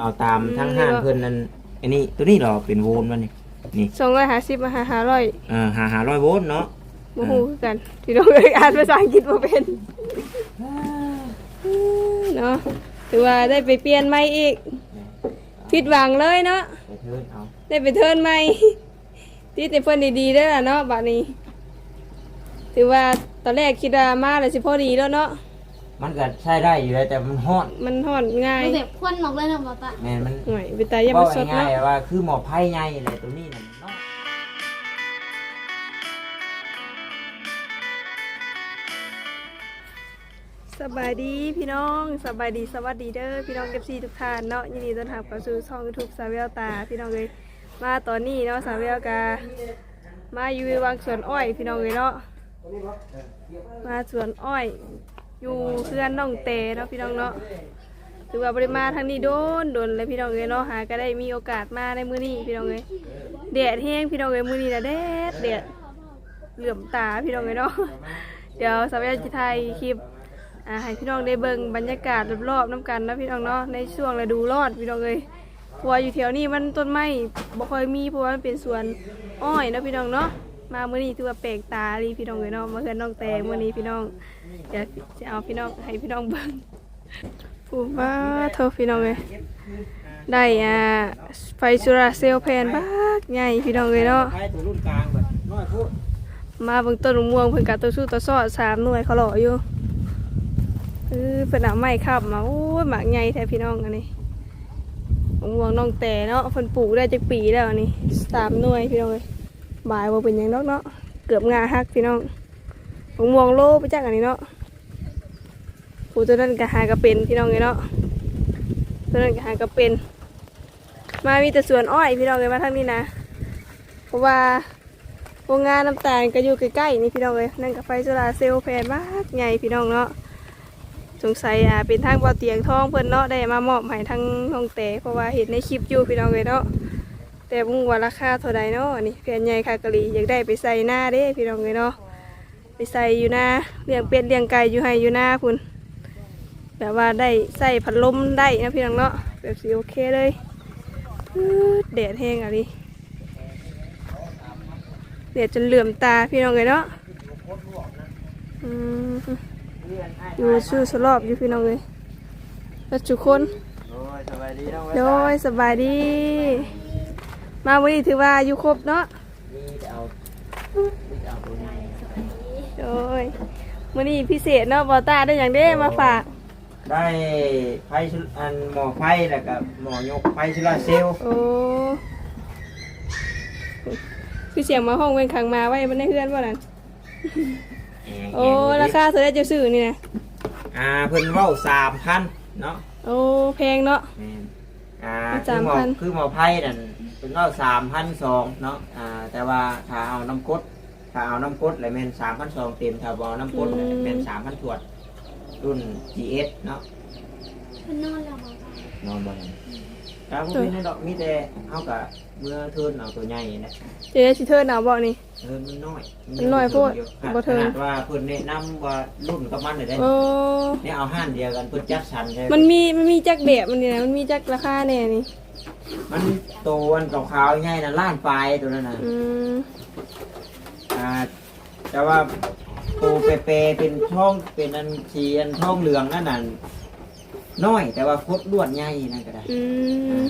เอาตามทั้งอืมห้างนี่บ่เพิ่นนั่นอันนี้ตัวนี้เหรอเป็นโวลต์มันนี่นี่สองร้อยห้าสิบมาหาห้าร้อยเอ่อหาหาร้อยโวลต์เนาะโมโหคือกัน ที่น้องเอ้ยอ่านภาษาอังกฤษมาเป็นเนาะถือว่าได้ไปเปลี่ยนใหม่อีกผิดหวังเลยเนาะไปเทิร์นเอาได้ไปเทิร์นใหม่ที่แต่เพิ่นดีๆได้อล่ะเนาะบัดนี้ ถือว่าตอนแรกคิดว่ามาแล้วสิพอดีแล้วเนาะ มันก็ใช้ได้อยู่แล้วแต่มันฮอดมันห่อนง่ายมันแบบควันออกเลยนะบอตาแม่นมันหน่อยไปตายยามาเว้าสดง่าเนาะยๆว่าคือหมอไผ่ใหญ่อะไรตัวนี้น่ะเนาะสบายดีพี่น้องสบายดีสวัสดีเด้อพี่น้องเอฟซีทุกท่านเนาะยินดีต้อนรับเข้าสู่ช่องยูทูบสาวเวลตา พี่น้องเลยมาตอนนี้เนาะสาวเวลกามาอยู่วังสวนอ้อย พี่น้องเลยเนาะมาสวนอ้อย อยู่เพื่อนน้องเตเนาะพี่น้องเนาะถือว่าบริมาทางนี้โดนโดนเลยพี่น้องเลยเนาะหาก็ได้มีโอกาสมาในมื้อนี้พี่น้องเลยแดดแห้งพี่น้องเลยมื้อนี้นะแดดแดดเหลื่อมตาพี่น้องเลยเนาะเดี๋ยวสาวเวลจะถ่ายคลิปอ่าให้พี่น้องได้เบิ่งบรรยากาศรอบๆน้ำกันนะพี่น้องเนาะในช่วงฤดูรอนพี่น้องเลยเพราะว่าอยู่แถวนี้มันต้นไม้บ่ค่อยมีเพราะว่ามันเป็นสวนอ้อยนะพี่น้องเนาะมามื้อนี้ถือว่าแปลกตาดีพี่น้องเลยเนาะมาเฮือนน้องแตงมื้อนี้พี่น้อง เดี๋ยวจะเอาพี่น้องให้พี่น้องเบิ่งผู้ว่าเธอพี่น้องเลยได้อ่าไฟโซลาร์เซลแผ่นบักใหญ่พี่น้องเลยเนาะไผ่ตัวรุ่นอยพูดมาเบิ่งต้นม่วงเพิ่นกะตัวสู้ตัวซอดสามหน่วยเขาหล่ออยู่เออเพิ่นเอาไม้ขับมาโอ้ยหมากใหญ่แท้พี่น้องอันนี้มะม่วงน้องแต่เนาะเพิ่นปลูกได้จักปีแล้วอันนี้สามหน่วยพี่น้องเอ้ยบายบ่าเป็นยังดอกเนาะเกือบงาหักพี่น้อง มะม่วงโลไปจักอันนี้เนาะปลูกตัวนั้นก็หากระเป็นพี่น้องเอ้ยเนาะตัวนั้นก็หากระเป็น มามีแต่สวนอ้อยพี่น้องเอ้ยมาทางนี้นะเพราะว่าโรงงานน้ำตาลก็อยู่ใกล้ๆนี่พี่น้องเลยนั่นกับไฟโซลาเซลล์แพนมากใหญ่พี่น้องเนาะสงสัยอ่าเป็นทางบ่อเตียงทองเพิ่นเนาะได้มามอบให้ทางน้องแต่เพราะว่าเห็นในคลิปอยู่พี่น้องเลยเนาะแต่บุ้งว่าราคาเท่าใดเนาะนี่แผ่นใหญ่คากะหรี่อยากได้ไปใส่หน้าเด้พี่น้องเลยเนาะ ไปใส่อยู่น้าเลี้ยงเป็ดเลี้ยงไก่อยู่ให้อยู่หน้าพุ่นแบบว่าได้ใส่พัดลมได้นะพี่น้องเนาะแบบสีโอเคเลยปื๊ดแดดแห้งอะดิเดี๋ยวจนเหลื่อมตาพี่น้องเลยเนาะอยู่ชื่อสลอบอยู่พี่น้องเลยแล้วทุกคนโอ้ยสบายดีน้องโดยสบายดี มาวันนี้ถือว่าอยู่ครบเนาะ ดยวันนี้พิเศษเนาะบอตาได้อย่างเด้มาฝากได้ไผ่ชุอันหมอไผ่แล้วก็หมอยกไผ่ชิลาร์เซลล์โอ้คือเสียงมาห้องเว้นขังมาไว้มันได้เพื่อนว่านั่นโอ้ราคาเธอได้จะซื้อนี่นะอ่าเพิ่นเว้าสามพันเนาะโอ้แพงเนาะ แม่นอ่าสาคือมหมอพันคือหมอไพ่นั่นเป็นว่าสามพันสองเนาะอ่าแต่ว่าถ้าเอาน้ำกรด ถ้าเอาน้ำกรดเลยแม่นสามพันสองเต็มถ้าบเอาน้ำกรดเลยแม่นสามพันถวด รุ่น GS เนาะมันนอนแล้วบอตานอนบนครับพวกนี้ดอกมีแต่เอากับเมื่อเทินเอาตัวใหญ่นะเจ๊ชิเธอหนาวบอกนี่ เทินมันน้อยมันน้อยโพดบ่บ่เทิเทินนว่าเพิ่นแนะนำว่ารุ่นกับมันเลยได้ โอ้เนี่ยเอาห้านเดียวกันเพิ่นจัดสรรใช่มันมีมันมีจักแบบมันนี่นะมันมีจักราคาแน่นี่มันโตอันขาวๆใหญ่น่ะล้านปลายตัวนั้นน่ะอืม อ่าแต่ว่าปูเปเปเป็นช่องเป็นอันชีอันช่องเหลืองนั่นน่ะน้อยแต่ว่าคดลวดใหญ่นั่นก็ได้อืม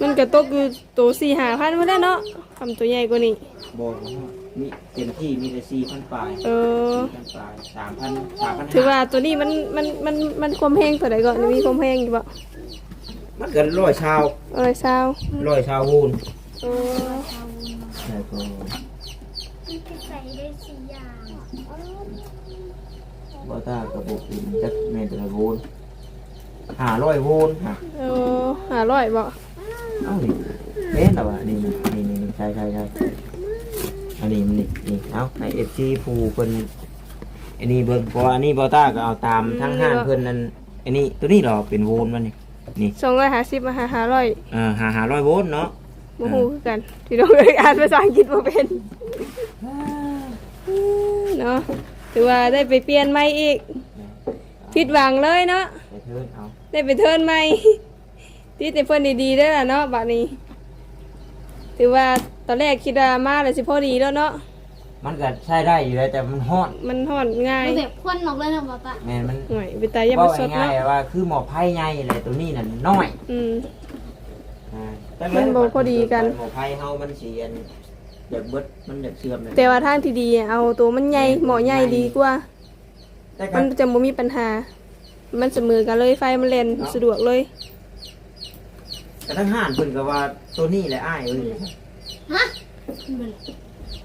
มันกระตกอยู่ตัวสี่หาพันมาแล้วเนาะทำตัวใหญ่กว่านี้บอกว่ามีเต็มที่มีแต่สี่พันปลายเออ สี่พันปลายสามพันสามพันถือว่าตัวนี้มันมันมันมันความแห้งเท่าไหร่ก่อนมีความแห้งอยู่บ่มันเกินร้อยชาวเอ้ยซาวร้อยชาววูนเออ แล้วก็มันจะใส่ได้สี่อย่างบอต้ากระบอกอินจักเมตรวูนหาร้อยวูนฮะเออหาร้อยบ่เอ้านี่เล่นหรอวะนี่นี่นี่นี่ใช่ใช่ใช่อันนี้มันนี่นี่เอาในเอฟซีฟูเพิ่นอันนี้เบิ่งเพราะว่าอันนี้บอต้าก็เอาตามทั้งห้างเพิ่นนั่นอันนี้ตัวนี้เหรอเป็นโวลต์มันนี่นี่สองร้อยห้าสิบมาหาห้าร้อยเอ่อหาหาร้อยโวลต์เนาะ โมโหคือกันที่น้องเอ้ยอ่านภาษาอังกฤษมาเป็นเนาะถือว่าได้ไปเปลี่ยนใหม่อีกผิดหวังเลยเนาะไปเทิร์นเอาได้ไปเทิร์นใหม่ติดในเพิ่นดีๆได้อล่ะเนาะบัดนี้ ถือว่าตอนแรกคิดว่ามาแล้วสิพอดีแล้วเนาะมันก็ใช้ได้อยู่แล้วแต่มันฮ้อนมันห่อนง่ายมันแบบควันออกเลยนะป้าป้าแม่นมันหน่อยไปตายยังว่ามาสดง่าเนาะยๆว่าคือหมอไผ่ใหญ่อะไรตัวนี้น่ะน้อย อืมอ่าแต่ มันบ่พอดีกันหมอไผ่เฮามันสิอันอยากเบิดมันอยากเสื่อมเลยแต่ว่าทางที่ดีอะเอาตัวมันใหญ่หมอใหญ่ดีกว่า แต่ก็มันจะบ่มีปัญหา มันเสมอกันเลยไฟมันเล่นสะดวกเลย แต่ทั้งห้านเพิ่นก็ว่าตัวนี้แหละอ้ายเอ้ยฮะ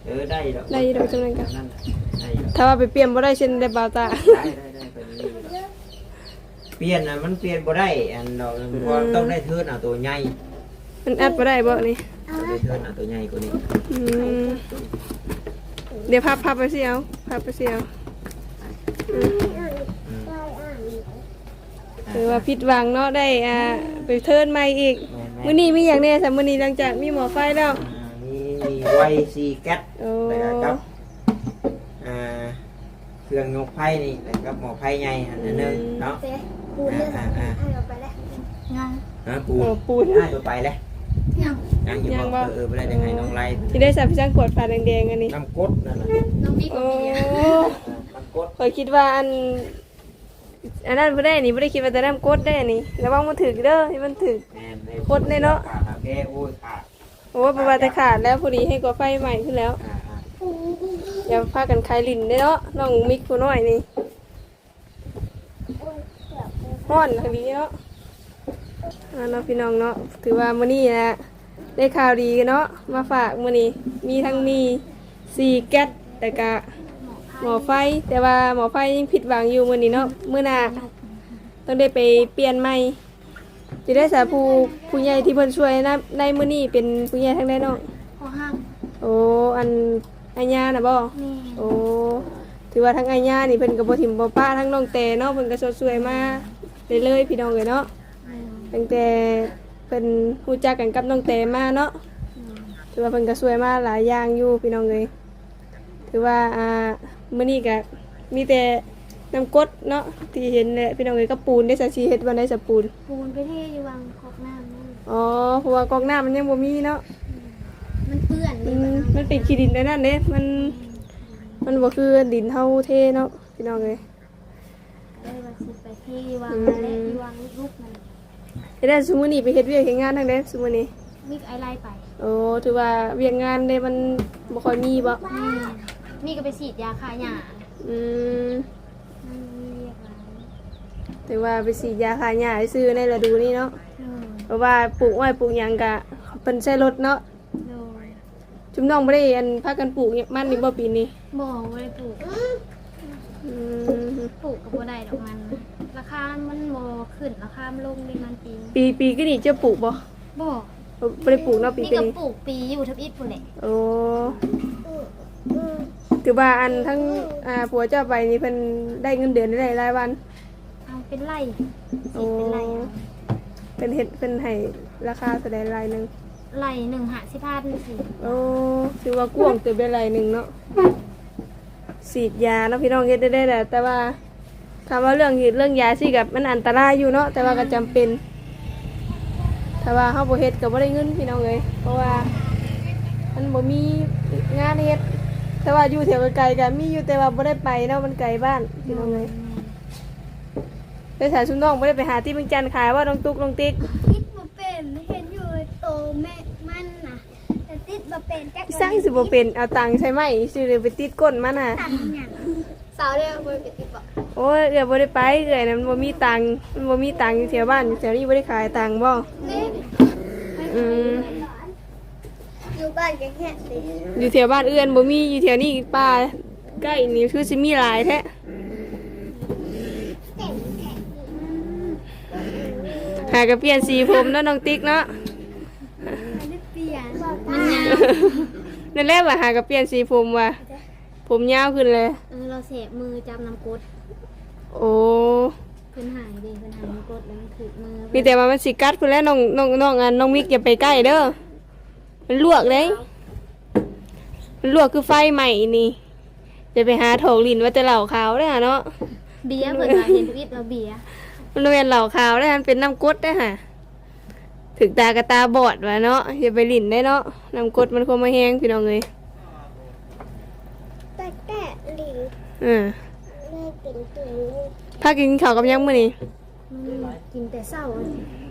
เออได้ดอกได้ดอกจังนั้นก็นั่นได้ดอก ถ้าว่าไปเปลี่ยนบ่ได้เช่นได้เบาตา ได้ได้ได้เป็นนี่ดอกเปลี่ยนน่ะมันเปลี่ยนบ่ได้อันดอกนึงเพราะต้องได้เทิร์นเอาตัวใหญ่ มันอัดบ่ได้บ่นี่ต้องได้เทิร์นเอาตัวใหญ่กว่านี้อืมเดี๋ยวพับพับไปสิเอาพับไปสิเอาอืมอืมถือว่าผิดหวังเนาะได้อ่าไปเทิร์นใหม่อีกแม่นๆมื้อนี้มีอย่างแน่สำมื้อนี้หลังจากมีหมอไฟแล้วอ่ามีไวซีแก๊สโอ้แล้วก็กับอ่าเครื่องยกไผ่นี่แล้วก็หมอไผ่ใหญ่อันนั้นหนึงเนาะเจ๊ปูนเลยนะให้เราไปแล้วงานฮะปูโอ้ปูนได้ตัวไปแล้ว ยังยังอยู่ยังบ่ บ่เออเออไปได้ยังไงน้องไล่ที่ได้ใส่พี่ช่างกวดฝาแดงๆอันนี้น้ำกดนั่นน่ะน้องบิ๊กกัโอ้บเมียน้ำกดเคยคิดว่าอัน อันนั้นบ่ได้นี่บ่ได้คิดว่าจะน้ำกดได้นี่ระวังมันถึกเด้อที่มันถึก แม่นกดเลยเนาะ ขาดแกโอ้ยขาดโอ้ยประมาณแต่ขาดแล้วพอดีให้กว่าไฟใหม่ขึ้นแล้ว อ่าอ่าอย่าพากันคลายลิ้นได้เนาะน้องมิกผู้น้อยนี่ฮ้อนคดีเนาะอ่าเนาะพี่น้องเนาะถือว่ามื้อนี้นะ ได้ข่าวดีเนาะมาฝากมื้อนี้มีทั้งมีซีแก๊สแต่ก็หมอไฟแต่ว่าหมอไฟยังผิดหวังอยู่มื้อนี้เนาะมื้อหน้าต้องได้ไปเปลี่ยนใหม่จะได้สาผู้ผู้ใหญ่ที่เพิ่นช่วยนะในมื้อนี้เป็นผู้ใหญ่ทั้งได้เนาะขอห้ามโอ้อันอาญาน่ะบ่นี่โอ้ถือว่าทั้งอาญานี่เพิ่นก็บ่ถิ่มบ่ป้าทั้งน้องแต่เนาะเพิ่นก็สดสวยมาเรื่อยๆพี่น้องเอ้ยเนาะตั้งแต่ เพิ่นรู้จักกันกับน้องแต่มาเนาะถือว่าเพิ่นก็สวยมาหลายอย่างอยู่พี่น้องเอ้ยถือว่าอ่ามื้อนี้ก็มีแต่น้ำกรดเนาะที่เห็นแหละพี่น้องเอ้ยก็ปูนได้สักสิเฮ็ดวันได้สักปูน ปูนไปที่วางขอกน้ำนั่นอ๋อเพราะว่ากองน้ำมันยังบ่มีเนาะมันเปื้อนเลมัยนแบบมันเป็นขี้ดินได้นั่นเด้มัน มันบ่คือดินเท่าเทเนาะพี่น้องเอ้ย เลยว่าสิไปที่วางและที่วางลูกมันเฮ็ด ได้ซุมื้อนี้ไปเฮ็ดเวียกเฮ็ดงานทางใดซุมื้อนี้มิกไอไลน์ไปโอ้ถือว่าเวียกงานได้มันบ่ค่อยมีบ่นี่นี่ก็ไปฉีดยาคาหยาอืมมันมีเรียกอะไรถือว่าไปฉีดยาฆ่าหญ้าซื้อในฤดูนี้เนาะโดยเพราะว่าปลูกอ้อยปลูกหยังก็เพิ่นใช้รถเนาะโดยจุมน้องบ่ได้อันพากันปลูกเนี่ยมันนี่บ่ปีนี้บอกไว้ปลูกอืมปลูกกับบัได้ดอกมัน ราคามันบ่ขึ้นราคามันลงในมันปีนี้ปีปีก็นี่จะปลูกบ่บอกบ่ได้ปลูกเนาะปีนี่ก็ก็นี่ปลูกปีอยู่ทับอิฐพุ่นแหละโอ้ถือว่าอันทั้งอ่าผัวเจ้าไปนี่เพิ่นได้เงินเดือนได้รายวัน เอาเป็นไร่โอ้สิเป็นไร่เอาเป็นเห็ดเป็นให้ราคาแสดงรายหนึ่งไร่หนึ่งหาสิพันสิโอ้ถือว่ากว้างเติบเป็นรายหนึ่งเนาะฉีดยาเนาะพี่น้องเฮ็ดได้ได้แหละแต่ว่า คำว่าเรื่องเฮ็ดเรื่องยาสิกับมันอันตรายอยู่เนาะแต่ว่าก็จำเป็นถ้าว่าเฮาบ่เฮ็ดก็บ่ได้เงินพี่น้องเอ้ยเพราะว่ามันบ่มีงานเฮ็ดแต่ว่าอยู่แถวไกลๆก็มีอยู่แต่ว่าบ่ได้ไปเนาะมันไกลบ้านพี่น้องเอ้ยไปสายชุมน้องบ่ได้ไปหาที่เมืองจันทน์ขายว่าน้องตุ๊กน้องติ๊กติดมาเป็นเห็นอยู่โตแม่มันนะแต่ติดมาเป็นแจ็คสร้างสิบ่เป็นเอาตังค์ใช่ไหมสิเลยไปติดก้นมันน่ะตันอย่างสาวเรียกว่าเป็นติดบอก โอ้ยเอื้อยบ่ได้ไปเอื้อยนั้นบ่มีตังค์มันบ่มีตังค์อยู่แถวบ้านอยู่แถวนี้บ่ได้ขายตังค์บ่นี่อืมอยู่บ้านกันแค่สิอยู่แถวบ้านเอื้อนบ่มีอยู่แถวนี้ป่าใกล้นี่คือสิมีหลายแท้หากระเปลี่ยนสีผมเนาะน้องติ๊กเนาะไม่ได้เปลี่ยนมันยาวนั่นแหละว่าหากระเปลี่ยนสีผมว่ะผมยาวขึ้นเลย เออเราเสพมือจับน้ำกรด โอ้เพิ่นหายดิเพิ่นหายน้ำกรดแล้วมันถือมือมีแต่ว่ามันสิกัดพุ่นแหล้วน้องน้องน้องอันน้องมิกอย่าไปใกล้เด้อมันลวกเด้มันลวกคือไฟใหม่นี่จะไปหาโถกลิ้นว่าจะเหล่าขาวได้อหะเนาะเบียร์เพิ่นว่าเห็นพิษเราเบียร์มันเป็นเหล่าขาวได้อมันเป็นน้ำกรดได้อค่ะถึกตากระตาบอดวะเนาะอย่าไปลิ่นได้เนาะน้ำกรดมันคงมาแห้งพี่น้องเลยแต่แต่หลิงเออ ไม่เป็นตัวพากินข้าวกับยังมื้อนี้มันกินแต่เศร้า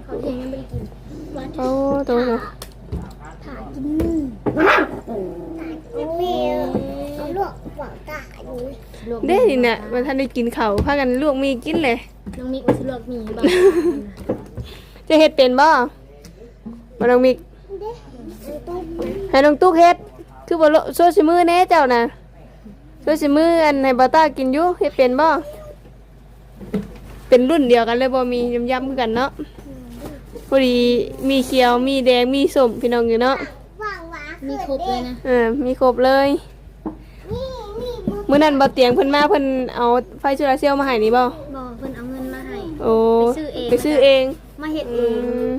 เขาเองยังไม่ได้กินวันโอ้โตเนาะถ่ายกินนึ่งถ่ายกินเมียเอาลวกหัวกาอยู่เด้นี่น่ะมันทันได้กินข้าวพากันลวกมีกินเลย น้องมิกมาซื้อลวกหมี่บ้างจะเฮ็ดเป็นบ่บ่น้องมิกเด้อันตุ้มให้น้องตุ๊กเฮ็ดคือบ่โลโซซิมือแน่เจ้าน่ะ โซซิมืออันให้บ่ตากินอยู่เฮ็ดเป็นบ่เป็นรุ่นเดียวกันเลยบ่มีย้ำๆคือกันเนาะพอดีมีเขียวมีแดงมีส้มพี่น้องอยู่เนาะว่างวามีครบเลยนะเออมีครบเลยนี่นี่บุมื้อนั้นบ่เตียงเพิ่นมาเพิ่นเอาไฟโซลาร์เซลล์มาให้นี่บ่บอกเพิ่นเอาเงินมาให้โอ้ไปซื้อเองไปซื้อเองมาเฮ็ดเออืงม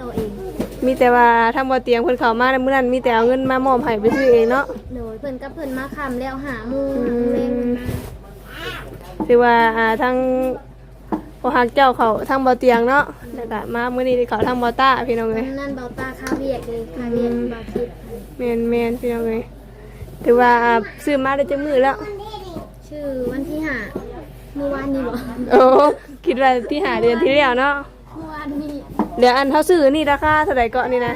ตัวเองมีแต่ว่าทางบ่เตียงเพิ่นเข้ามามื้อนั้นมีแต่เอาเงินมามอบให้ไปซื้อเองเนาะโด ยเพิ่นกับเพิ่นมาคำแล้วหาหมูหาหมูเล่นเพิ่นมาถือว่าอ่าทางบ่ฮักเจ้าเขาทางบ่เตียงเนาะแล้วก็มามื้อนี้เขาทางบ่ต้าพี่น้องเอ้ยนั่นเบาตาคาเวียกเลยคาเวียกบาคิดแม่นแม่นพี่น้องเอ้ยถือว่าอ่าซื้อมาได้จักมื้อแล้ว ชื่อวันที่หาเมื่อวานนี้บ่โอ้คิดว่าที่หาเดือนที่แล้วเนาะเมื่อวานนี้เดี๋ยวอันเฮาซื้อนี่ราคาเท่าไหร่เก็นี่นะ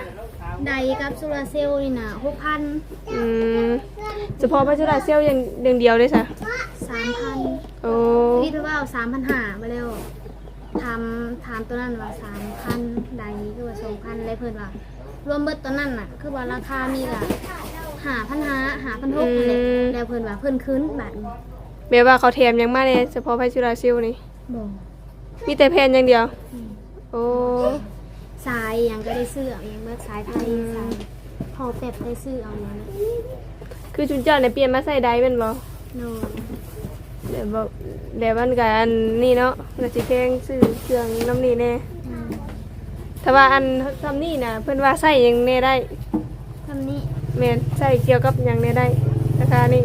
ไดกับโซลาร์เซลล์นี่น่ะ6,000อืมเฉพาะพัชราเซลล์อย่างอย่างเดียวเลยซะ3,000โอ้คิดว่าเอา3,500มาแล้วทำถามตัวนั้นว่า3,000ไดคือว่า2,000แล้วเพิ่นว่ารวมเบิดตัวนั้นน่ะ คือว่าราคามีละ5,500 5,600นั่นแหละแล้วเพิ่นว่าเพิ่นคืนบาทนี้แบบว่าเขาแถมหยังมาเนี่ยเฉพาะพัชราเซลล์นี่บ่มีแต่แผ่นอย่างเดียว โอ้ สายหยังก็ได้ซื้อเอาหยังเบิดสายไทยสายพอแป๊บได้ซื้อเอาหยังนะคือจุนเจ้าเนี่ยเปลี่ยนมาใส่ได้เป็นบ่โนเดี๋ยวบอกเดี๋ยวมันกับอันนี่เนาะเราสิแพงซื้อเครื่องน้ำนี่แน่ถ้าว่าอันทำนี่นะเพิ่นว่าใส่หยังแน่ได้ทำนี้แม่นใส่เกี่ยวกับหยังแน่ได้ราคานี่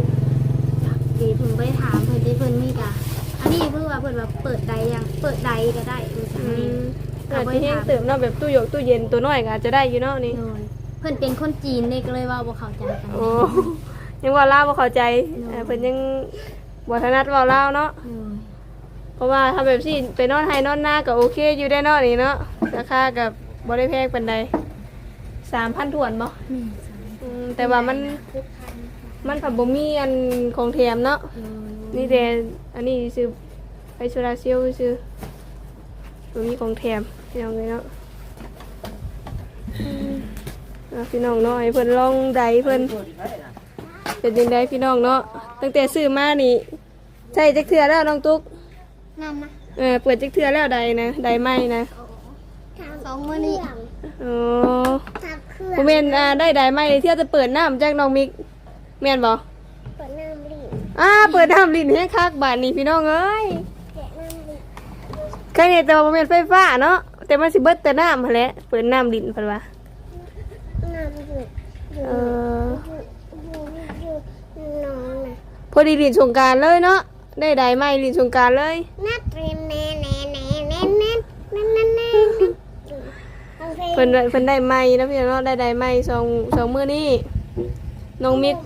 ดีผมไปถามเพิ่นที่เพิ่นมีกะอันนี้เพิ่นว่าเพิ่นว่าเปิดใดยังเปิดใดก็ได้เอออือันนี้ม อาจจะแห้งเติมเนาะแบบตู้หยกตู้เย็นตัวน้อยก็อาจจะได้อยู่เนาะนี่ โดยเพิ่นเป็นคนจีนนี่ก็เลยว่าบ่เข้าใจกันโอ้ ยังว่าลาวบ่เข้าใจเออเพิ่นยังบ่ถนัดเว้าลาวเนาะ โดยเพราะว่าถ้าแบบสิไปนอนไห้นอนหน้าก็โอเคอยู่ได้เนาะนี่เนาะราคากับบ่ได้แพงปานใด3,000ถ้วนบ่นี่อืมแต่ว่ามันมันผับบ่มีอันของแถมเนาะ โดยนี่แต่อันนี้ซื้อไปโซลาเซลล์ซื้อบ่มีของแถม พี่น้องเลยเนาะอืมอะพี่น้องเนาะให้เพิ่นลองใดเพิ่นเป็นจังไดพี่น้องเนาะตั้งแต่ซื้อมานี่ใช้จักเทื่อแล้วน้องตุ๊กนำนะเออเปิดจักเทื่อแล้วใดนะใดไหมนะสองมื้อนี้อ๋อทับเครื่องบ่แม่นอ่าได้ใดไหมเลยเที่ยวจะเปิดน้ำจากน้องมิกแม่นบ่เปิดน้ำรีบอ่าเปิดน้ำลิ้นให้คักบาทนี่พี่น้องเอ้ยแกะน้ำรีบแค่นี้แต่ว่าบ่แม่นไฟฟ้าเนาะ แต่มันสิเบิดแต่น้ำหั่นแหละเปิดน้ำลิ้นเพิ่นว่าน้ำหยุดหยุเอดอหยุดหยุดหยุดน้องนะพอดีลิ้นสงกรารเลยเนาะได้ใดไหมลิ้นสงกรารเลย นัดเรียนแน่แน่แน่แน่แน่แน่แน่แน่เอาเพลงเพิ่นได้เพิ่นได้ไหมแล้วพี่น้องเนาะได้ใดไหมสองสองมื้อนี้น้องมิก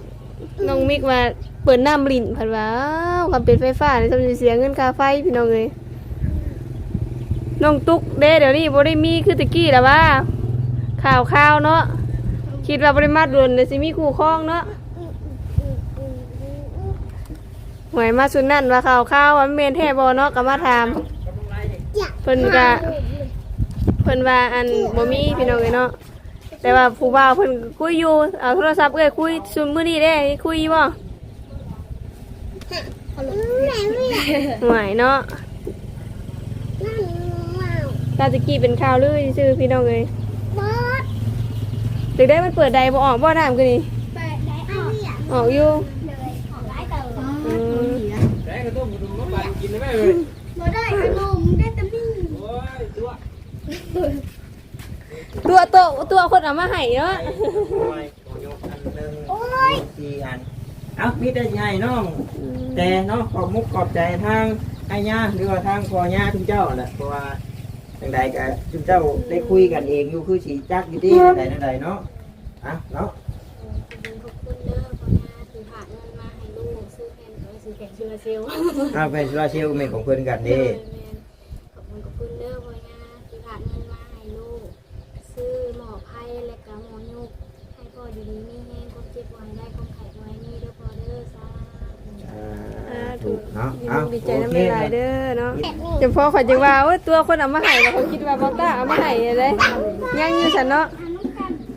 น้องมิกว่าเปิดน้ำลิ้นเพิ่นว่าอ้าวความเป็นไฟฟ้านี่ต้องสิเสียเงินค่าไฟพี่น้องเอ้ย น้องตุ๊กเด้เดี๋ยวนี้บ่ได้มีคือตะกี้แล้วว่าข่าวข่าวๆเนาะคิดว่าบ่ได้มาด่วนเลยสิมีคู่ครองเนาะหวยมาสุดนั่นว่าข่าวข้าวว่าเมนแท้บอเนาะก็มาถามเพิ่นก็เพิ่นว่าอันบ่มีพี่น้องเอ้ยเนาะแต่ว่าผู้บ่าวเพิ่นคุยอยู่เอาโทรศัพท์เอ้ยคุยซุมมื้อนี้เด้คุยอยู่บ่หวยเนาะ ตาตะกี้เป็นข่าวลือซื่อพี่น้องเอ้ยถึงได้มันเปิดใดบ่ออกบ่ถามกันนี่ออกอยู่อืมแกงกระต้มกระดุมมาปั่นกินได้ไหมเลยตัวโตะตัวคนเอามาให้เนาะสี่อันเอ้ามีแต่ใหญ่น้องแต่เนาะขอบมุกขอบใจทางไอ้ย่าหรือว่าทางพ่อย่าทุกเจ้าแหละเพราะว่า จังใดก็จุมเจ้าได้คุยกันเองอยู่คือสิจักอยู่ที่ใดๆใดๆเนาะอะเนาะขอบคุณเด้อพ่อยาที่ผ่านเงินมาให้ลูกซื้อแผ่นเอาไว้ซื้อแผ่นชิลาเซลอ้าวเป็นโซลาร์เซลล์แม่นของเพิ่นกันเด้ขอบคุณขอบคุณเด้อพ่อยาที่ผ่านเงินมาให้ลูก ซื้อหมอไพ่และก็หมอยุกให้พ่อดีๆมีแห้งความเจ็บไว้ได้ความไข้ไว้นี่เด้อพ่อเด้อสาธุ อ่าถูกเนาะยินเอาดีใจโอน้ำเคลายเด้อเนาะจำพ่อขอยจังว่าว่าตัวคนเอามาให้แล้วเขาคิดว่าบอต้าเอามาให้เลยยังอยู่ฉันเนาะ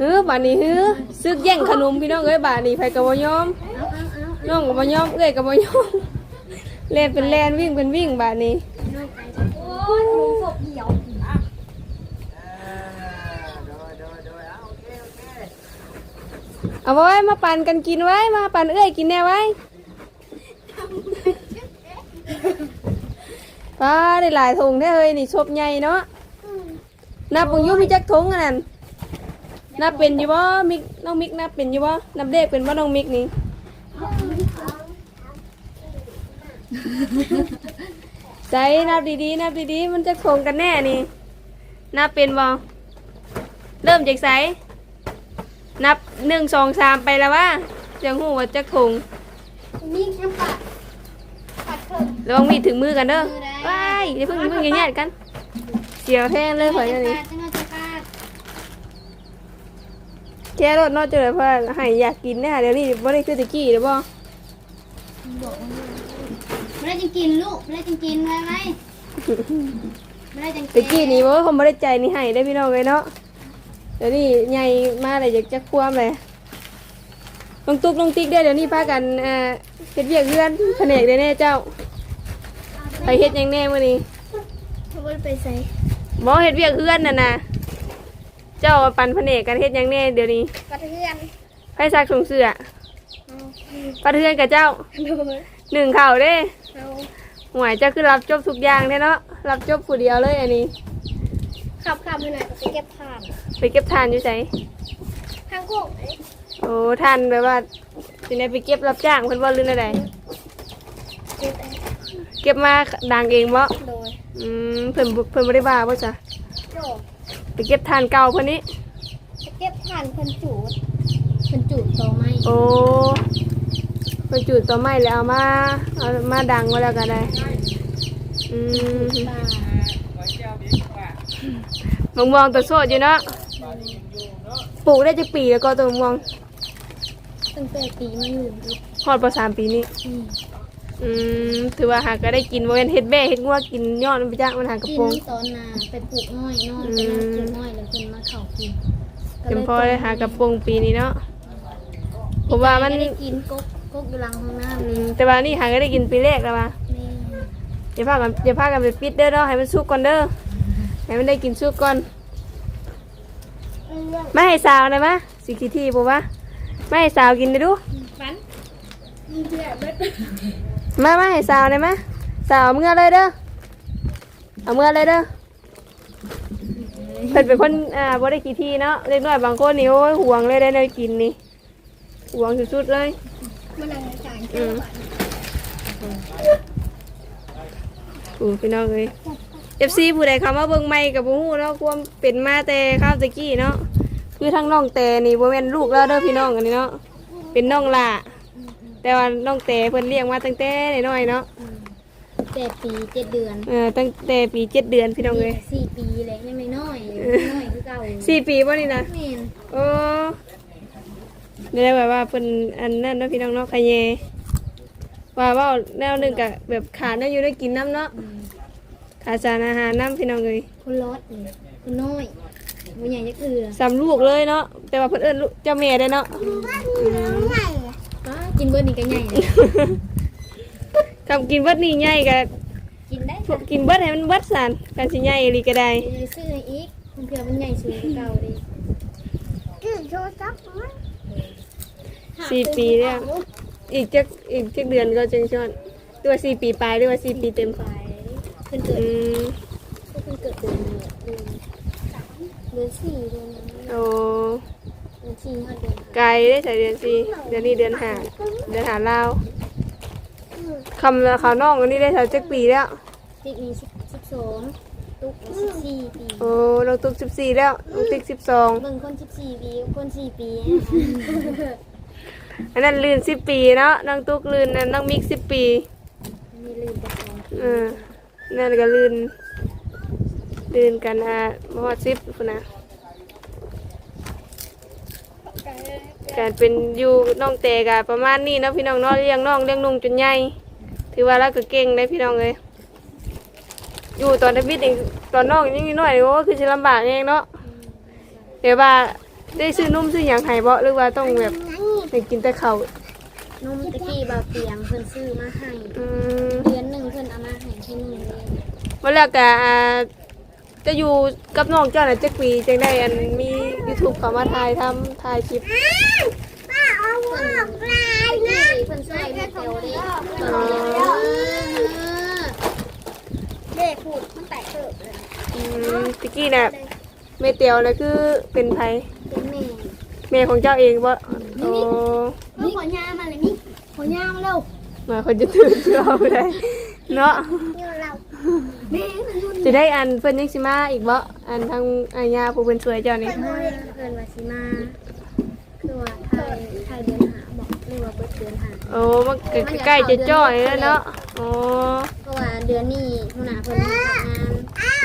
ฮือบาดนี้ฮือซึกแย่งขนมพี่น้องเอ้ยบาดนี้ไผก็บ่ยอมเอาเอาเอาน้องก็บ่ยอมเอ้ยก็บ่ยอมเล่นเป็นแล่นวิ่งเป็นวิ่งบาดนี้น้องไปจ้ะโอ้ยลุงศพเหี่ยวเอาไว้มาปั่นกันกินไว้มาปั่นเอ้ยกินแน่ไว้ ป้าได้หลายถุงได้อเฮ้ยนี่ชบใหญ่เนาะนับเบิ่งอยู่มีจักถุงอันนั้นนับเป็นอยู่บ่มิกน้องมิกนับเป็นอยู่บ่นับเลขเป็นบ่น้องมิกนี่ใจนับดีๆนับดีๆมันจะคงกันแน่นี่นับเป็นบ่เริ่มจากไสนับหนึ่งสองสามไปแล้วว่าจังหูว่าจะคงมีแค่ปัดปัดเพิ่ม ระวังมีดถึงมือกันเด้อมือได้ว้ายอย่าเพิ่งอย่าเพิ่งอย่าแยกกัน เสียวแทงเลยข่อยอันนี้จังหวะจะพลาดแค่รถนอกจากเลยเพราะให้อยากกินแน่เดี๋ยวนี้บ่ได้คือตะกี้เด้อบ่บอกมันไม่ได้จังกินลูกไม่ได้จังกินไว้ไหมไม่ได้จังตะกี้นี่บ่เขาบ่ได้ใจนี่ให้ได้อพี่น้องเลยเนาะเดี๋ยวนี้ใหญ่มาเลยอยากจะควมเลยน้องตุ๊กน้องติ๊กเด้อเดี๋ยวนี้พากันเอ่อเฮ็ดเวียกเรือนแผนกได้แน่เจ้าไป เฮ็ดหยังแน่มื้อนี้เขาไม่ได้ไปใส่บ่เฮ็ดเวียกเรือนน่ะนะเจ้าปันแผนกกันเฮ็ดหยังแน่เดี๋ยวนี้กระเทือนไผซักถุงเสื้อปะเทือนกับเจ้าโดยหนึ่งเข่าเด้เราหวยเจ้าคือรับจบทุกอย่างเด้เนาะรับจบผู้เดียวเลยอันนี้ ขับขับไปหน่อยไปเก็บผ่านไปเก็บทานอยู่ไสทางโคกโอ้ทานแบบว่าสิได้ไปเก็บรับจ้างเพิ่นบ่หรือได เก็บ เก็บมาดังเองบ่โดยอืมเพิ่นบ่เพิ่นบ่ได้ว่าบ่จ้ะโดยไปเก็บทานเก่าเพิ่นนี้ ไปเก็บผ่านคนจูดคนจูดต่อไม้โอ้เพิ่นจุดต่อไม้แล้วเอามาเอามาดังไว้แล้วก็ได้อืมป่ามะม่วงตัวโสดอยู่เนาะปลูกได้จักปีแล้วก็ตัวมะม่วงตั้งแต่ปีมาอยู่ฮอดประสามปีนี้อืม อืมถือว่าหากก็ได้กินบ่แม่นเฮ็ดแบ่เฮ็ดงัวกินยอดมันไปจ้างมันหากระกินโปรงตอนนาไปปลูกอ้อยนอนไปนั่งปลูกอ้อยแล้วคนมาเข่ากินจำพอได้หากระโปรงปีนี้เนาะผมว่ามันได้กินกกกกอยู่หลังห้องน้ำอืนี่มแต่ว่านี่หาก็ได้กินปีแรกแล้วว่าแม่เดี๋ยวพากันเดี๋ยวพากันไปปิดเด้อเนาะให้มันสุกก่อนเด้อให้มันได้กินสุกก่อนไม่ให้สาวนะมะสิคิทีบ่วะไม่ให้สาวกินได้ดู ฝันมีเพื่อนเบิด มามาให้สาวได้มะสาวเอามื่อเลยเด้อเอามื่อเลยเด้อเพิ่นเป็นคนอ่าบ่ได้กี่ทีเนาะเล็กน้อยบางคนนี่โอ้ยห่วงเลยได้เลยกินนี่ห่วงสุดๆเลยมันอะไรจ่ายอืมโอ้พี่น้องเอ้ย FC ผู้ใดเข้ามาเบิ่งใหม่กับบ่ฮู้เนาะความเป็นมาแต่ข้าวตะกี้เนาะคือทั้งน้องแต่นี่บ่แม่นลูกแล้วเด้อพี่น้องอันนี้เนาะเป็นน้องล่ะ แต่ว่าน้องแต่เพิ่นเลี้ยงมาตั้งแต่น้อยๆเนาะแต่ปีเจ็ดเดือนเออตั้งแต่ปีเจ็ดเดือนพี่น้องเอ้ยสี่ปีเลยยังไม่น้อยน้อยคือเก่าสี่ปีป่ะนี่นะแม่นโอ้ได้แบบว่าเป็นอันนั้นเนาะพี่น้องเนาะขะเยว่าเว่าแนวหนึ่งกับแบบขาดเนาะอยู่ได้กินน้ำเนาะขาดสารอาหารน้ำพี่น้องเลยคนรอดนี่คนน้อยมันใหญ่จะคือสามลูกเลยเนาะแต่ว่าเพิ่นเอิ้นลูกเจ้าแม่ได้เนาะป้า กินเบิร์นี่ก็ใหญ่เลยคำกินเบิดนี่ใหญ่กับกินได้พวกกินเบิดให้มันเบิดสารกันสิใหญ่อีหลีก็ได้เดี๋ยวซื้ออีกมันเพื่อมันใหญ่สูงกว่าเก่าดิกินโชว์ซับสี่ปีแล้วอีกจักอีกจักเดือนก็จังชอนหรือว่าสี่ปีปลายหรือว่าสี่ปีเต็มไปเพิ่นเกิดอืมเพิ่นเกิดเดือนเดือนเดือนสี่เดือนโอ้ เดือนสี่ห้าเดือนไกลได้ใส่เดือนสี่เดือนนี้เดือนห้าเดือนหาลาวคำเขาน้องอันนี้ได้แถวจักปีแล้วปีนี้สิบสิบสองตุ๊กสิบสี่ปีโอ้น้องตุ๊กสิบสี่แล้วน้องติ๊กสิบสองเบิ่งคนสิบสี่ปีคนสี่ปีอันนั้นลื่นสิบปีเนาะน้องตุ๊กลื่นนั่นน้องมิกสิบปีมีลืมแต่ของเออนั่นก็ลื่นลื่นกันอะมอดสิบคุณนะ การเป็นอยู่น้องแต่กะประมาณนี้เนาะพี่น้องเนาะเลี้ยงน้องเลี้ยงนุ่งจนใหญ่ถือว่าเราก็เก่งเลยพี่น้องเลยอยู่ตอนทวิตเองตอนน้องยังน้อยๆโอ้คือจะลำบากเองเนาะเดี๋ยวว่าได้ซื้อนุ่มซื้ออย่างไห้บ่หรือว่าต้องแบบให้กินแต่ข้าวนุ่มตะกี้บาเปียงเพิ่นซื้อมาให้อืมเดือนหนึ่งเพิ่นเอามาให้ที่หนึ่งเลยวันแรกก็อ่าจะอยู่กับน้องเจ้าน่ะจักปีจังได้อันมี YouTube เข้ามาถ่ายทำถ่ายคลิปเพิ่นนี่เพิ่นช่วยแม่เตลเลยเด็กพูดมันแตกเติบเลยอืมตะกี้น่ะแม่เตียวน่ะคือเป็นไผเป็นแม่แม่ของเจ้าเองบ่โอ้นี่ขอยามาเลยนี่ขอยามาเร็วมาคนจะถือเราได้ เนาะนี่เราแม่มันยุ่นจะได้อันเพิ่นยังสิมาอีกบ่อันทางอาญาผู้เป็นช่วยเจ้านี่เพิ่นว่าสิมาคือว่าไทยไทยเดือนหาบอกหรือว่าเปิดเดือนหาโอ้มันก็ใกล้จะจ้อยแล้วเนาะโอ้เพราะว่าเดือนนี้หัวหน้าเพิ่นมาทำงาน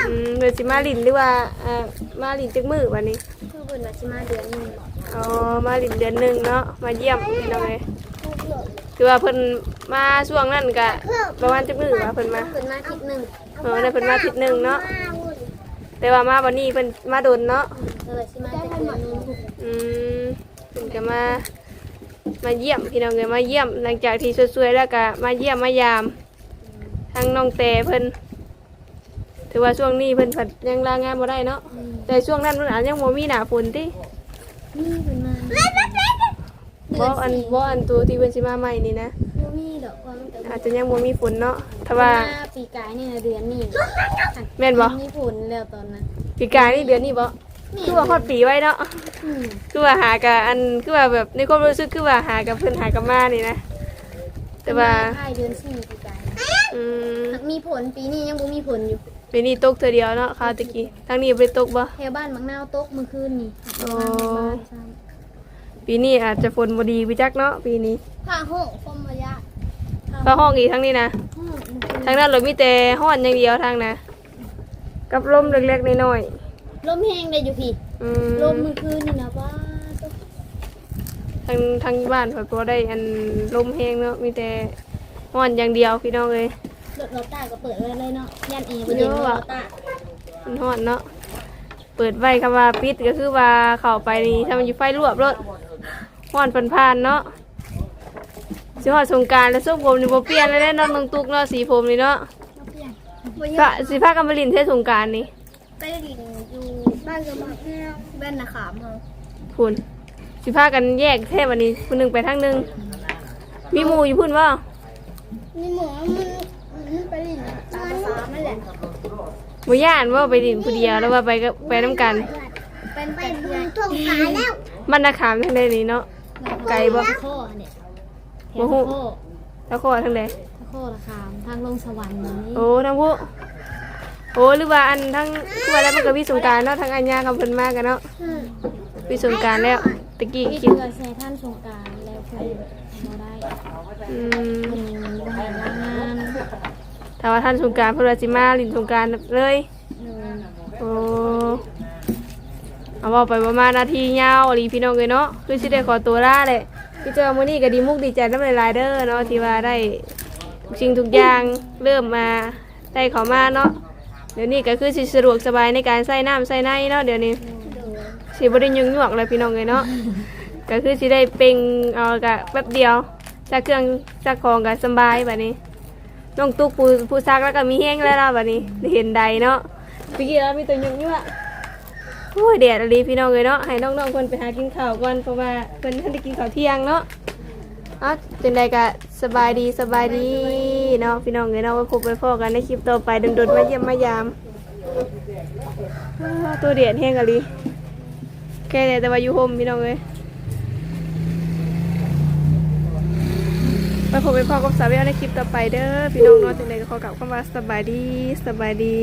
อืมเดี๋ยวสิมาลินหรือว่าอ่ามาลินจักมื้อบัดนี้คือเพิ่นว่าสิมาเดือนนี้อ๋อมาลินเดือนหนึงเนาะมาเยี่ยมพี่น้องเอ้ย คือว่าเพิ่นมาช่วงนั้นก็ประมาณจักมื้อว่าเพิ่นมาเพิ่นมาอาทิตย์หนึ่งเออได้เพิ่นมาอาทิตย์หนึงเนาะแต่ว่ามาวันนี้เพิ่นมาโดนเนาะเออสิมาแต่เดือนนึงอืมเพิ่นก็มามาเยี่ยมพี่น้องเอ้ยมาเยี่ยมหลังจากที่สวยๆแล้วก็มาเยี่ยมมายามทางน้องแต่เพิ่นถือว่าช่วงนี้เพิ่นผัดยังลางานบ่ได้เนาะแต่ช่วงนั้นมันอาจยังบ่มีหน้าฝนตินี่เพิ่นมา บ่อันบ่อันตัวที่เพิ่นสิมาใหม่นี่นะ บ่มีดอกความแต่อาจจะยังบ่มีฝนเนาะถ้าว่า ปีกายนี่นะเดือนนี้แม่นบ่ มีผลแล้วตอนนั้นปีกายนี่เดือนนี้บ่คือว่าฮอดปีไว้เนาะอืมคือว่าหากับอันคือว่าแบบในความรู้สึกคือว่าหากับเพื่อนหากับมานี่นะ แต่ว่าใช่เดือนสี่ปีกายอืมมีผลปีนี้ยังบ่มีผลอยู่ปีนี้ตกเธอเดียวเนาะคราวตะกี้ทางนี้ไปตกบ่ แถวบ้านบางนาวตกเมื่อคืนนี่อ๋อ บ้านซ้ ปีนี้อาจจะฝนบ่ดีไปจักเนาะปีนี้ำผ้าห้องฟอมระยะก็ห้องอีกทั้งนี้นะห้องเมื่อคืนทางนั้นเรามีแต่ห้อนอย่างเดียวทางนะกับลมเล็กๆน้อยลมแห้งได้อยู่พี่ๆอืมลมเมื่อคืนนี่นะว่าตกทางทางบ้านข่อยบ่ได้อันลมแห้งเนาะมีแต่ห้อนอย่างเดียวพี่น้องเอ้ยรถเราตาก็เปิดไว้เลยเนาะยันเอบ่เย็นรถเราตามันห้อนเนาะเปิดไว้คำว่าปิดก็คือว่าเข้าไปนี่ถ้ามันอยู่ไฟรวบรถ ฮ้อนผ่านๆเนาะสิฮอดสงกรารแล้วทรงผมนี่บ่เปลี่ยนเลยเด้เนาะน้องตุ๊กเนาะสีผมนี่เนาะบ่พระสิพากันมาลินเทศสงกรารนี่ไปดินอยู่บ้านกับบ้านแม่แว่นนะขามเฮาพุ่นสิพากันแยกเทศวันนี้ผู้หนึงไปทางหนึงมีหมู่อยู่พุ่นบ่นี่หมูมันมันไปดินตามภาษามันแหละบ่ย่านว่าไปลินผู้เดียวแล้วว่าไปก็ไปนํกัน เป็นเป็นเดือนสงกรานแล้ว มันนาขามทางใดนี่เนาะ ไกลบ่ข้อเนี่ยบ่ฮู้ข้อแล้วก็ทางใดข้อละคามทางลงสวรรค์นี่โอ้ทางผู้โอ้หรือว่าอันทางคือว่าแล้วมันก็มีสงกรารเนาะทางอัญญากับเพิ่นมากันเนาะมีสงกรารแล้วตะกี้ที่คิดเดือนแซ่ท่านสงกรารแล้วเพิ่นบ่ได้อืมเพิ่นบ่ให้ลางานถ้าว่าท่านสงกรารเพื่อสิมาลินสงกรารเลยเออโอ้ เอาบอกไปประมาณนาทียาวอหลีพี่น้องเลยเนาะคือสิได้ขอตัวลาเลยพี่เจอมือนี้ก็ดีมุกดีใจน้ำลายๆเด้อเนาะที่ว่าได้ทุกสิ่งทุกอย่างเริ่มมาได้เขอมาเนาะเดี๋ยวนี้ก็คือสิสะดวกสบายในการใส่น้ำใส่ในเนาะเดี๋ยวนี้สิบ่ได้ยุ่งยวกเลยพี่น้องเลยเนาะก็คือสิได้เป่งเอากะแป๊บเดียวจากเครื่องจากของก็สบายแบบนี้น้องตุ๊กผู้ผู้ซักแล้วก็มีแห้งแล้วล่ะบัดนี้เห็นใดเนาะพี่กี้แล้วมีตัวยุ่งยั่วโอ้ยแดดอะไรพี่น้องเลยเนาะให้น้องๆเพิ่นไปหากินข้าวก่อนเพราะว่าเพิ่นทันได้กินข้าวเที่ยงเนาะเอ้าจังใดก็สบายดีสบายดีเนาะพี่น้องเลยเนาะไว้พบไว้พอกันในคลิปต่อไปดนๆมาเยี่ยมมายามตัวเดียดแห้งอะลีแค่แต่ว่าอยู่โฮมพี่น้องเลยไปพบไปพอกับสาวเวลในคลิปต่อไปเด้อพี่น้องเนาะจังใดก็ขอกลับเข้ามาสบายดีสบายดี